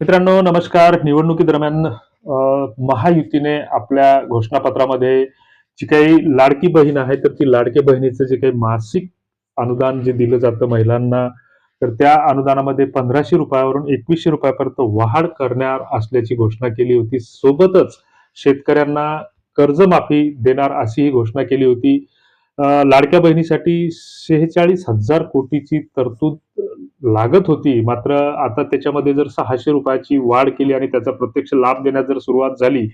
मित्रांनो नमस्कार. निवडणुकीदरम्यान महायुतीने आपल्या घोषणापत्रामध्ये जी काही लाडकी बहीण आहे तर ती लाडक्या बहिणीचं जे काही मासिक अनुदान जे दिलं जातं महिलांना तर त्या अनुदानामध्ये पंधराशे रुपयावरून एकवीसशे रुपयापर्यंत वाढ करणार असल्याची घोषणा केली होती. सोबतच शेतकऱ्यांना कर्जमाफी देणार अशी ही घोषणा केली होती. लाडक्या बहिणीसाठी शेहेचाळीस हजार कोटीची तरतूद लागत होती. मात्र आता त्याच्यामध्ये जर सहाशे रुपयाची वाढ केली आणि त्याचा प्रत्यक्ष लाभ देण्यास जर सुरुवात झाली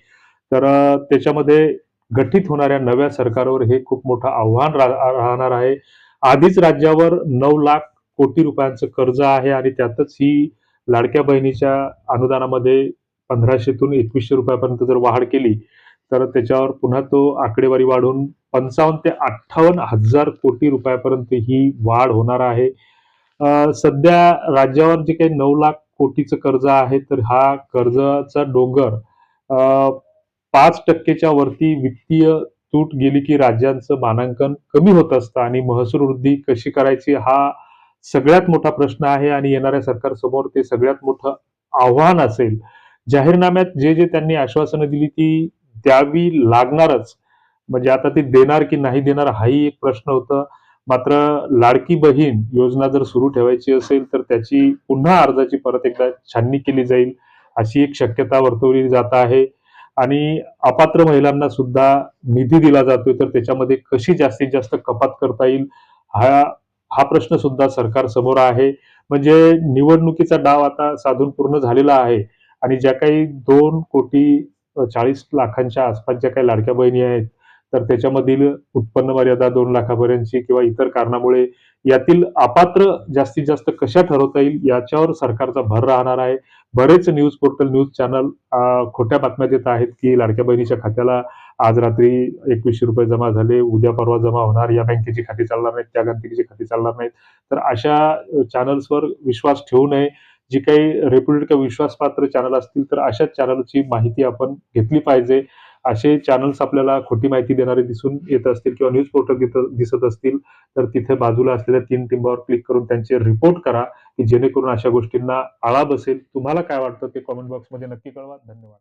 तर त्याच्यामध्ये गठीत होणाऱ्या नव्या सरकारवर हे खूप मोठं आव्हान रा- राहणार आहे. आधीच राज्यावर नऊ लाख कोटी रुपयांचं कर्ज आहे आणि त्यातच ही लाडक्या बहिणीच्या अनुदानामध्ये पंधराशेतून एकवीसशे रुपयापर्यंत जर वाढ केली तर त्याच्यावर पुन्हा तो आकडेवारी वाढून पंचावन्न ते अठ्ठावन्न हजार कोटी रुपयापर्यंत ही वाढ होणार आहे. सध्या राज्यावर जे काही नऊ लाख कोटीचं कर्ज आहे तर हा कर्जाचा डोंगर अ, पाच टक्केच्या वरती वित्तीय तूट गेली की राज्यांचं मानांकन कमी होत असतं आणि महसूल वृद्धी कशी करायची हा सगळ्यात मोठा प्रश्न आहे आणि येणाऱ्या सरकारसमोर ते सगळ्यात मोठं आव्हान असेल. जाहीरनाम्यात जे जे त्यांनी आश्वासनं दिली ती द्यावी लागणारच. म्हणजे आता ती देणार की नाही देणार हाही एक प्रश्न होता. मात्र लाडकी बहीण योजना जर सुरू ठेवायची असेल तर त्याची पुन्हा अर्जाची परत एकदा छाननी केली जाईल अशी एक शक्यता वर्तवली जात आहे. आणि अपात्र महिलांना सुद्धा निधी दिला जातोय तर त्याच्यामध्ये कशी जास्तीत जास्त कपात करता येईल हा हा प्रश्न सुद्धा सरकार समोर आहे. म्हणजे निवडणुकीचा डाव आता साधून पूर्ण झालेला आहे आणि ज्या काही दोन कोटी चाळीस लाखांच्या आसपास ज्या काही लाडक्या बहिणी आहेत तर त्याच्यामधील उत्पन्न मर्यादा दोन लाखापर्यंतची किंवा इतर कारणामुळे यातील अपात्र जास्तीत जास्त कशा ठरवता येईल याच्यावर सरकारचा भर राहणार आहे. बरेच न्यूज पोर्टल न्यूज चॅनल खोट्या बातम्या देत आहेत की लाडक्या बहिणीच्या खात्याला आज रात्री एकवीसशे रुपये जमा झाले उद्या परवा जमा होणार या बँकेची खाती चालणार नाहीत त्या बँकेची खाती चालणार नाहीत. तर अशा चॅनल्सवर विश्वास ठेवू नये. जी काही रेप्युटेड किंवा विश्वासपात्र चॅनल असतील तर अशाच चॅनलची माहिती आपण घेतली पाहिजे. असे चॅनल्स आपल्याला खोटी माहिती देणारे दिसून येत असतील किंवा न्यूज पोर्टल दिसत असतील तर तिथे बाजूला असलेल्या तीन टिंबावर क्लिक करून त्यांचे रिपोर्ट करा की जेणेकरून अशा गोष्टींना आळा बसेल. तुम्हाला काय वाटतं ते कॉमेंट बॉक्समध्ये नक्की कळवा. धन्यवाद.